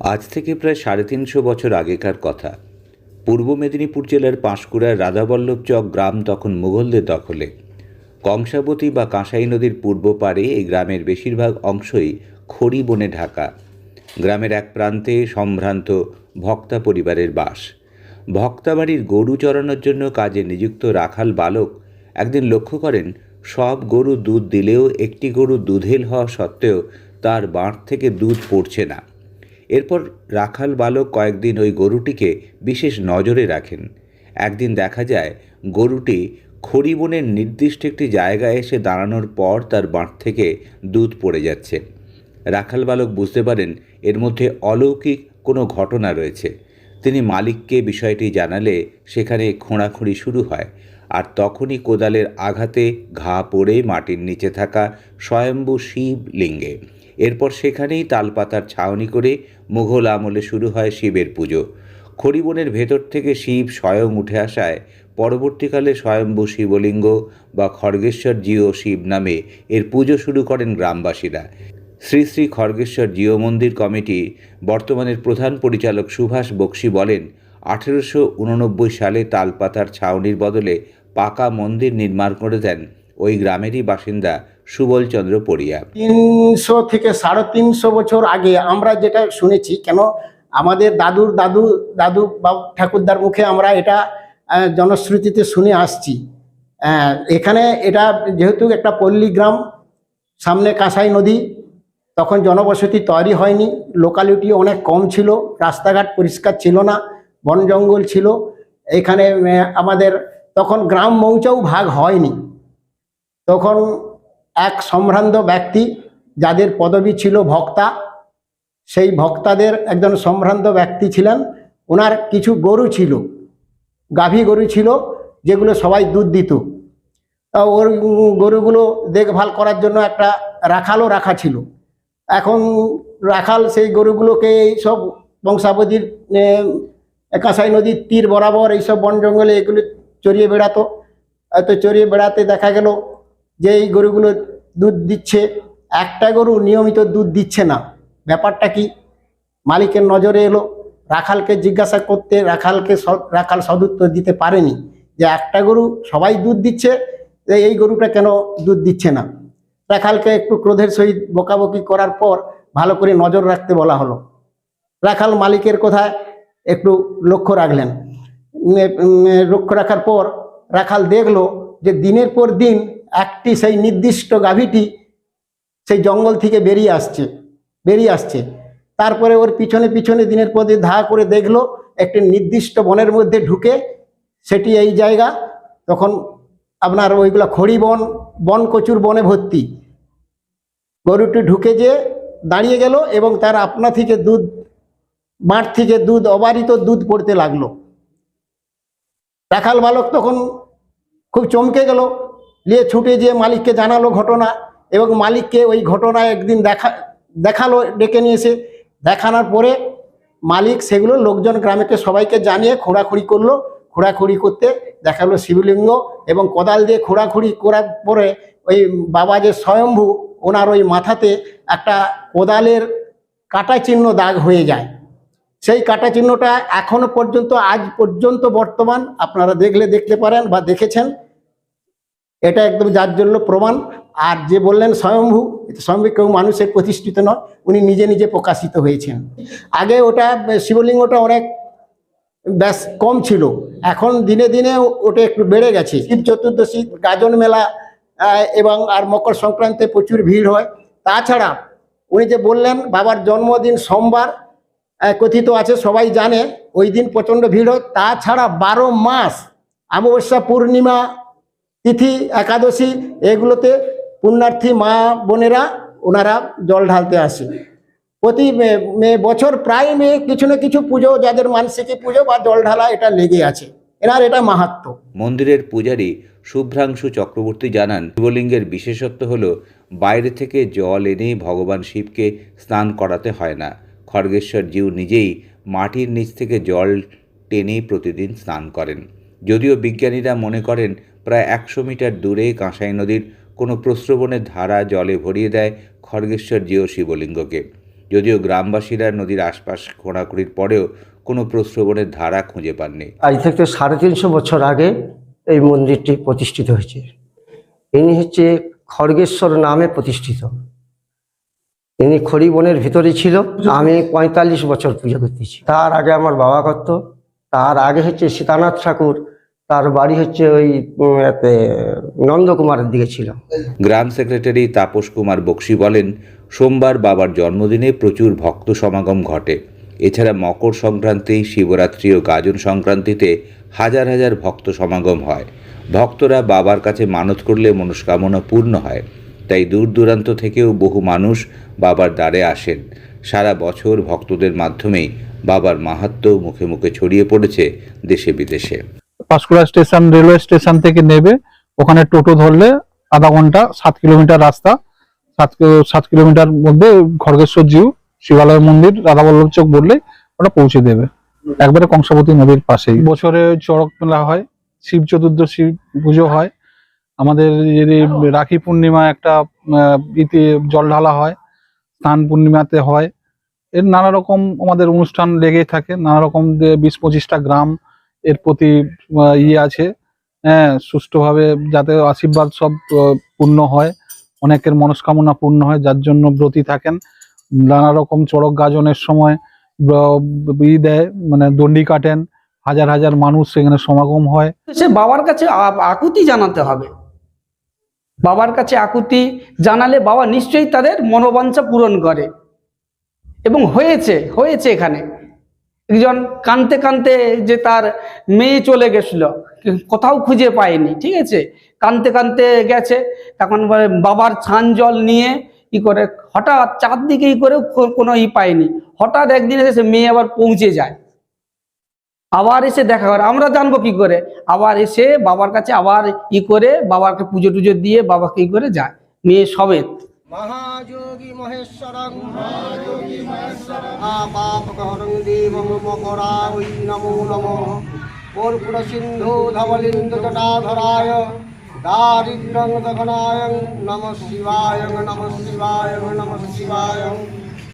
আজ থেকে প্রায় সাড়ে তিনশো বছর আগেকার কথা। পূর্ব মেদিনীপুর জেলার পাঁশকুড়ার রাধাবল্লভ চক গ্রাম তখন মুঘলদের দখলে। কংসাবতী বা কাঁসাই নদীর পূর্ব পারে এই গ্রামের বেশিরভাগ অংশই খড়ি বনে ঢাকা। গ্রামের এক প্রান্তে সম্ভ্রান্ত ভক্তা পরিবারের বাস। ভক্তা বাড়ির গরু চড়ানোর জন্য কাজে নিযুক্ত রাখাল বালক একদিন লক্ষ্য করেন, সব গরু দুধ দিলেও একটি গরু দুধেল হওয়া সত্ত্বেও তার বাঁট থেকে দুধ পড়ছে না। এরপর রাখাল বালক কয়েকদিন ওই গরুটিকে বিশেষ নজরে রাখেন। একদিন দেখা যায়, গরুটি খড়িবনের নির্দিষ্ট একটি জায়গায় এসে দাঁড়ানোর পর তার বাঁট থেকে দুধ পড়ে যাচ্ছে। রাখাল বালক বুঝতে পারেন, এর মধ্যে অলৌকিক কোনো ঘটনা রয়েছে। তিনি মালিককে বিষয়টি জানালে সেখানে খোঁড়াখুঁড়ি শুরু হয় আর তখনই কোদালের আঘাতে ঘা পড়ে মাটির নিচে থাকা স্বয়ম্ভু শিব লিঙ্গে এরপর সেখানেই তালপাতার ছাউনি করে মুঘল আমলে শুরু হয় শিবের পুজো। খড়িবনের ভেতর থেকে শিব স্বয়ং উঠে আসায় পরবর্তীকালে স্বয়ম্ভু শিবলিঙ্গ বা খড়গেশ্বর জিও শিব নামে এর পুজো শুরু করেন গ্রামবাসীরা। শ্রী শ্রী খড়গেশ্বর জিও মন্দির কমিটি বর্তমানের প্রধান পরিচালক সুভাষ বক্সি বলেন, আঠেরোশো উননব্বই সালে তালপাতার ছাউনির বদলে পাকা মন্দির নির্মাণ করে দেন ওই গ্রামেরই বাসিন্দা সুবলচন্দ্র পড়িয়া। তিনশো থেকে সাড়ে তিনশো বছর আগে আমরা যেটা শুনেছি, কেন আমাদের দাদুর দাদু দাদু বা ঠাকুরদার মুখে আমরা এটা জনশ্রুতিতে শুনে আসছি। এখানে এটা যেহেতু একটা পল্লী গ্রাম, সামনে কাঁসাই নদী, তখন জনবসতি তৈরি হয়নি লোকালিটি অনেক কম ছিল, রাস্তাঘাট পরিষ্কার ছিল না, বন জঙ্গল ছিল। এখানে আমাদের তখন গ্রাম মৌচাও ভাগ হয়নি। তখন এক সম্ভ্রান্ত ব্যক্তি যাদের পদবি ছিল ভক্তা, সেই ভক্তাদের একজন সম্ভ্রান্ত ব্যক্তি ছিলেন। ওনার কিছু গরু ছিল, গাভী গরু ছিল, যেগুলো সবাই দুধ দিত। ওর গরুগুলো দেখভাল করার জন্য একটা রাখালও রাখা ছিল। এখন রাখাল সেই গরুগুলোকে এই সব বংশাবধির কাঁসাই নদীর তীর বরাবর এইসব বন জঙ্গলে এগুলো চড়িয়ে বেড়াতো। তো চড়িয়ে বেড়াতে দেখা গেল যে এই গরুগুলো দুধ দিচ্ছে, একটা গরু নিয়মিত দুধ দিচ্ছে না। ব্যাপারটা কি? মালিকের নজরে এলো, রাখালকে জিজ্ঞাসা করতে রাখালকে রাখাল সদুত্তর দিতে পারেনি যে একটা গরু সবাই দুধ দিচ্ছে, যে এই গরুটা কেন দুধ দিচ্ছে না? রাখালকে একটু ক্রোধের সহিত বকাবকি করার পর ভালো করে নজর রাখতে বলা হলো। রাখাল মালিকের কথায় একটু লক্ষ্য রাখলেন। লক্ষ্য রাখার পর রাখাল দেখল যে দিনের পর দিন একটি সেই নির্দিষ্ট গাভীটি সেই জঙ্গল থেকে বেরিয়ে আসছে বেরিয়ে আসছে। তারপরে ওর পিছনে পিছনে দিনের পর দিন ধা করে দেখল, একটি নির্দিষ্ট বনের মধ্যে ঢুকে সেটি এই জায়গা, তখন আপনার ওইগুলো খড়ি বন বন কচুর বনে ভর্তি। গরুটি ঢুকে যে দাঁড়িয়ে গেল এবং তার আপনা থেকে দুধ, মাঠ থেকে দুধ, অবারিত দুধ পড়তে লাগল। রাখাল বালক তখন খুব চমকে গেল নিয়ে ছুটে যেয়ে মালিককে জানালো ঘটনা এবং মালিককে ওই ঘটনা একদিন দেখা, দেখাল, ডেকে নিয়ে এসে। দেখানোর পরে মালিক সেগুলো লোকজন গ্রামেকে সবাইকে জানিয়ে খোঁড়াখুড়ি করল। খোঁড়াখুড়ি করতে দেখাল শিবলিঙ্গ এবং কোদাল দিয়ে খোঁড়াখুড়ি করার পরে ওই বাবা যে স্বয়ম্ভু, ওনার ওই মাথাতে একটা কোদালের কাটা চিহ্ন দাগ হয়ে যায়। সেই কাটা চিহ্নটা এখনও পর্যন্ত, আজ পর্যন্ত বর্তমান। আপনারা দেখলে দেখতে পারেন বা দেখেছেন। এটা একদম যার জন্য প্রমাণ। আর যে বললেন স্বয়ম্ভু স্বয়ম্ভু কেউ মানুষের প্রতিষ্ঠিত নয়, উনি নিজে নিজে প্রকাশিত হয়েছেন। আগে ওটা শিবলিঙ্গটা অনেক ব্যাস কম ছিল, এখন দিনে দিনে ওটা একটু বেড়ে গেছে। শিব চতুর্দশী, গাজন মেলা এবং আর মকর সংক্রান্তে প্রচুর ভিড় হয়। তাছাড়া উনি যে বললেন, বাবার জন্মদিন সোমবার কথিত আছে, সবাই জানে, ওই দিন প্রচণ্ড ভিড় হয়। তাছাড়া বারো মাস, অমাবস্যা পূর্ণিমা তিথি একাদশী, এগুলোতে পুণ্যার্থী মা বোনেরা, ওনারা জল ঢালতে আসে প্রতি বছর প্রায় মে কিছু না কিছু পুজো, যাদের মানসিকী পুজো বা জল ঢালা, এটা লেগে আছে। এনার এটা মাহাত্ম্য মন্দিরের পূজারী শুভ্রাংশু চক্রবর্তী জানান, শিবলিঙ্গের বিশেষত্ব হল, বাইরে থেকে জল এনে ভগবান শিবকে স্নান করাতে হয় না। খড়গেশ্বর জিউ নিজেই মাটির নিচ থেকে জল টেনে প্রতিদিন স্নান করেন। যদিও বিজ্ঞানীরা মনে করেন প্রায় একশো মিটার দূরে কাঁসাই নদীর কোনো প্রস্রবণের ধারা জলে ভরিয়ে দেয় খড়গেশ্বর জিও শিবলিঙ্গকে। যদিও গ্রামবাসীরা নদীর আশপাশ খোঁড়াখুড়ির পরেও কোনো প্রস্রবণের ধারা খুঁজে পাননি। আজ থেকে সাড়ে তিনশো বছর আগে এই মন্দিরটি প্রতিষ্ঠিত হয়েছে। ইনি হচ্ছে খড়গেশ্বর নামে প্রতিষ্ঠিত। ইনি খড়িবনের ভিতরে ছিল, আমি পঁয়তাল্লিশ বছর পুজো করতেছি। তার আগে আমার বাবা করত, তার আগে হচ্ছে সীতানাথ ঠাকুর তার বাড়ি হচ্ছে ওই নন্দকুমারের দিকে ছিল। গ্রাম সেক্রেটারি তাপস কুমার বক্সি বলেন, সোমবার বাবার জন্মদিনে প্রচুর ভক্ত সমাগম ঘটে। এছাড়া মকর সংক্রান্তি, শিবরাত্রি ও গাজন সংক্রান্তিতে হাজার হাজার ভক্ত সমাগম হয়। ভক্তরা বাবার কাছে মানত করলে মনস্কামনা পূর্ণ হয়। তাই দূর দূরান্ত থেকেও বহু মানুষ বাবার দ্বারে আসেন। সারা বছর ভক্তদের মাধ্যমেই বাবার মাহাত্ম্য মুখে মুখে ছড়িয়ে পড়েছে দেশে বিদেশে। পাঁশকুড়া স্টেশন, রেলওয়ে স্টেশন থেকে নেবে। ওখানে টোটো ধরলে আধা ঘণ্টা, সাত কিলোমিটার রাস্তা। সাত সাত কিলোমিটার মধ্যে খড়গেশ্বর জিউ, শিবালয় মন্দির রাধাবল্লভ চোখ বললে ওটা পৌঁছে দেবে। একবারে কংসাবতী নদীর পাশেই। বছরে চড়ক মেলা হয়, শিব চতুর্দশী পুজো হয়। আমাদের রাখি পূর্ণিমা একটা ইতে জল ঢালা হয়, স্নান পূর্ণিমাতে হয়, এর নানা রকম আমাদের অনুষ্ঠান লেগেই থাকে। নানা রকম বিশ পঁচিশটা গ্রাম এর প্রতি ইয়ে আছে। হ্যাঁ সুষ্ঠুভাবে যাতে আশীর্বাদ সব পূর্ণ হয়, অনেকের মনস্কামনা পূর্ণ হয়, যার জন্য ব্রতী থাকেন। নানা রকম চড়ক গাজনের সময় ই দেয় মানে দণ্ডি কাটেন। হাজার হাজার মানুষ সেখানে সমাগম হয়। সে বাবার কাছে আকুতি জানাতে হবে। বাবার কাছে আকুতি জানালে বাবা নিশ্চয়ই তাদের মনোবাঞ্ছা পূরণ করে। এবং হয়েছে হয়েছে এখানে। একজন কানতে কানতে যে তার মেয়ে চলে গেছিল, কোথাও খুঁজে পায়নি, ঠিক আছে? কানতে কানতে গেছে, তখন বাবার ছান জল নিয়ে ই করে, হঠাৎ চারদিকে ই করে কোনো ই পায়নি। হঠাৎ একদিন এসে মেয়ে আবার পৌঁছে যায়। আবার এসে দেখা করে, আমরা জানব কি করে? আবার এসে বাবার কাছে আবার ই করে বাবাকে পুজো টুজো দিয়ে বাবাকে ই করে যায়, মেয়ে সমেত। মহাযোগী মহেশ্বরং। আপাপকহরং দেবং মকরাই নমো নমঃ। কর্পূর সিন্ধু ধবলিন্দু জটাধরায় দারিদ্রং দখনায় নম শিবায় নম শিবায় নম শিবায়।